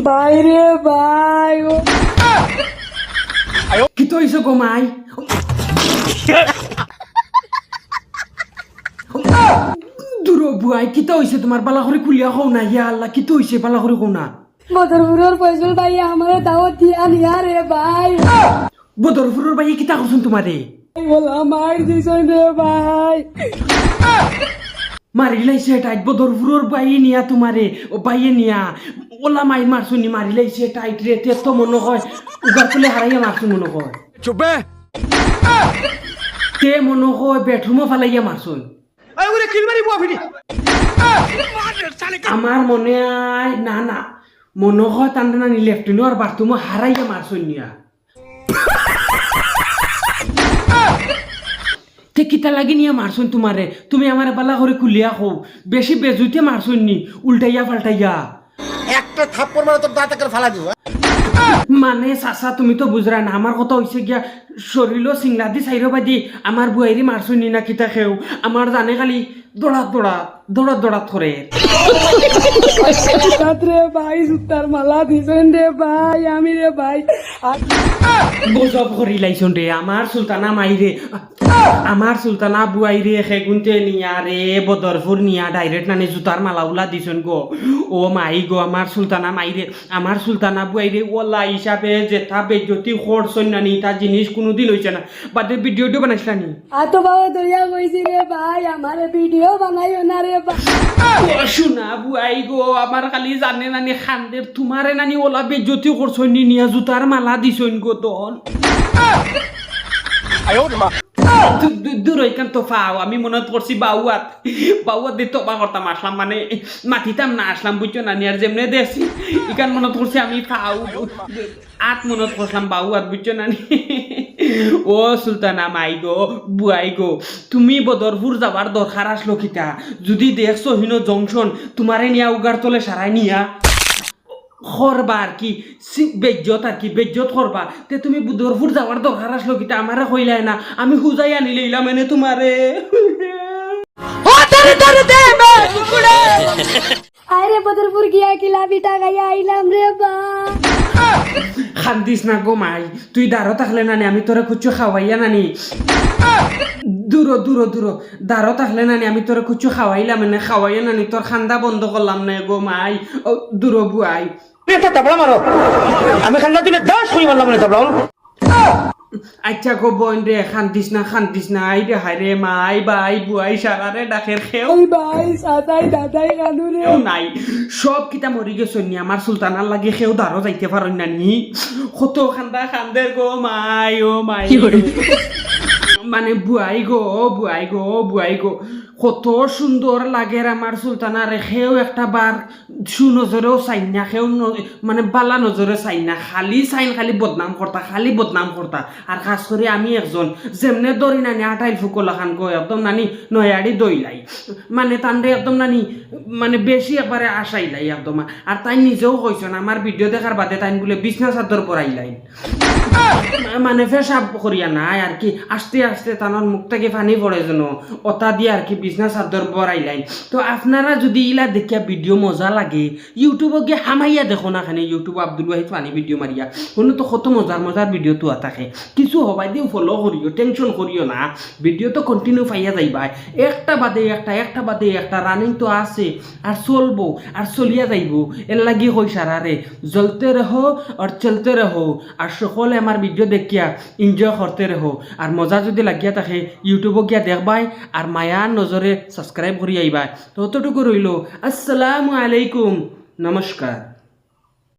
বাইরে ভাই কি তো হইছে গো মাই? দূর বুয়াই কি তো হইছে তোমার? বালা খুলিয়া হও না ইয়া আল্লাহ কি তো হইছে বালা করে হও না? বদরপুরের ফয়জল ভাই আমার দাওয়াত দিয়া নিয়া রে ভাই। বদরপুরের ভাই কিতা করছুন তোমারে বলা মার দিছেন রে ভাই। মারি লাইছে টাইট বদরপুরের বাইয়ে নিয়া তোমারে ও বাইয়ে নিয়া। ওলা মাই মারছুনি মারি লাইছে টাইট রে তে মনে হয় উগার তুলে হারাইয়া মারছু মনে হয় চুপে। তে মনে হয় বেডরুমও ফালাইয়া মারছুন আমার মনে হয় না না। মনে হয় তান নানি লেফটিনো আর বাথরুমও হারাইয়া মারছুন নিয়া। তে কিতা লাগি নিয়া মারছুন তোমারে তুমি আমার বালা করে খুলিয়া হও বেশি বেজুইতে মারছুন নি উল্টাইয়া পাল্টাইয়া একটা থাপ্পড় মারা তোর দাঁতে করে ফালা দিব মানে চাচা তুমি তো বুঝরা না আমার কথা হয়েছে গিয়া শরীরও সিংলা দি চাইর বাদি আমার বুয়াইরি মারছো নি না কিতা খেও। আমার জানে খালি দৌড়াত দৌড়াত দৌড়াত দৌড়াত থরে রে ভাই সুতার মালা দিছেন রে ভাই আমি রে ভাই। আর- গজব করি লাইছন রে। আমার সুলতানা মাইরে আমার সুলতানা বুয়াইরে খেগুনতে নিয়া রে বদরপুর নিয়া ডাইরেক্ট নানি জুতার মালা উলা দিছন গো। ও মাই গো আমার সুলতানা মাইরে আমার সুলতানা বুয়াইরে ওলা হিসাবে যেথা বেজ্জতি খরছন নানি তা জিনিস কোনোদিন হইছে না। বাদে ভিডিওটো বানাইছিলা নি? আতো বাবা দরিয়া কইছি রে ভাই আমার ভিডিও বানাইও না রে শোনা বুয়াই গো আমার খালি জানে নানি খান্দের তোমারে নানি ওলা বেজ্জতি খরছন নি নিয়া জুতার মালা দিছন গো তখন দূ- দূ- দূর হইকান তো ফাও আমি মনত করছি বাউয়াত বাউয়াত দিত বা করতাম আসলাম মানে মাতিতাম না আসলাম বুঝছ না নিয়ার যেমনে দেখছি ইকান মনত করছি আমি ফাও আত মনত করলাম বাউয়াত বুঝছ না ও সুলতানা মাই গো বুয়াই গো তুমি বদরপুর যাবার দরকার আসলো কিতা যদি দেখছ হিনো জংশন তোমারে নিয়া উগার তলে সারাই নিয়া খরবা আর কি বেজ্জত আর কি বেজ্জত খরবা। তে তুমি বুদরপুর যাওয়ার দরকার আসলো কিতা আমারে কইলাই না আমি হুজাই আনি লইলাম এনে তোমারে আরে বদরপুর গিয়া কিলা বিটা গাইয়া আইলাম রে ভাই খান্দিস না গো মাই তুই দাঁড়ো থাকলে নানি আমি তোরে কুচ্ছু খাওয়াইয়া নানি। দূর দূর দূর দাঁড়ো থাকলে নানি আমি তোরে কুচ্ছু খাওয়াইলাম এনে খাওয়াইয়া নানি তোর খান্দা বন্ধ করলাম না গো মাই? ও দূর বুয়াই একটা তাবলা মারো আমি দশ কই মারলাম না তাবলা। আচ্ছা গো বোন রে খান্দিস না খান্দিস না। আই রে হাই রে মাই বাই বুয়াই সারারে ডাকের খেও। ভাই সাদাই দাদাই কানু রে নাই। সব কিতা মরি গেছ নি আমার সুলতানার লাগে সেও দাঁড়ো যাইতে পারো না। নি কত খান্দা খান্দের গো মাই ও মাই। माने बुहाइको हो बुहाइको हो बुहाइको কত সুন্দর লাগে আমার সুলতানা রেখেও একটা বার সুনজরেও চাইন না, সেও মানে বালা নজরে চাইন না। খালি চাইন, খালি বদনাম করতা খালি বদনাম করতা আর খাস করে আমি একজন, যেমনে দরি নানি আটাইল ফুকলা খান গো একদম নানি নয়াড়ি দইলাই মানে তানরে একদম নানি মানে বেশি একবারে আশাইলাই একদম। আর তাই নিজেও কইছেন আমার ভিডিও দেখার বাদে তাই বলে বিছনা চাদর পরাইলাই মানে পেশাব করিয়া নাই আর কি আস্তে আস্তে তানোর মুখ থেকে পানি পড়ে যেন ওটা দিয়ে আর কি বিছনা চাদর বরাইলাইন তো আপনারা যদি ইলা দেখিয়া ভিডিও মজা লাগে ইউটিউবে গিয়ে হামাইয়া দেখো না খানে ইউটিউব আব্দুল ওয়াহিদ পানি ভিডিও মারিয়া কোনো তো কত মজার মজার ভিডিও তো থাকে কিছু হবাই দিও ফলো করিও টেনশন করিও না। ভিডিও তো কন্টিনিউ পাইয়া যাইবা। একটা বাদে একটা একটা বাদে একটা রানিং তো আছে আর চলবো আর চলিয়া যাইব। এর লাগি কই সারারে জ্বলতে রহো আর চলতে রহো আর সকলে আমার ভিডিও দেখিয়া এনজয় করতে রহো আর মজা যদি লাগিয়া থাকে ইউটিউবত গিয়া দেখবাই আর মায়ার নজরে সাবস্ক্রাইব করি আইবা ততটুকু রইল। আসসালামু আলাইকুম। নমস্কার।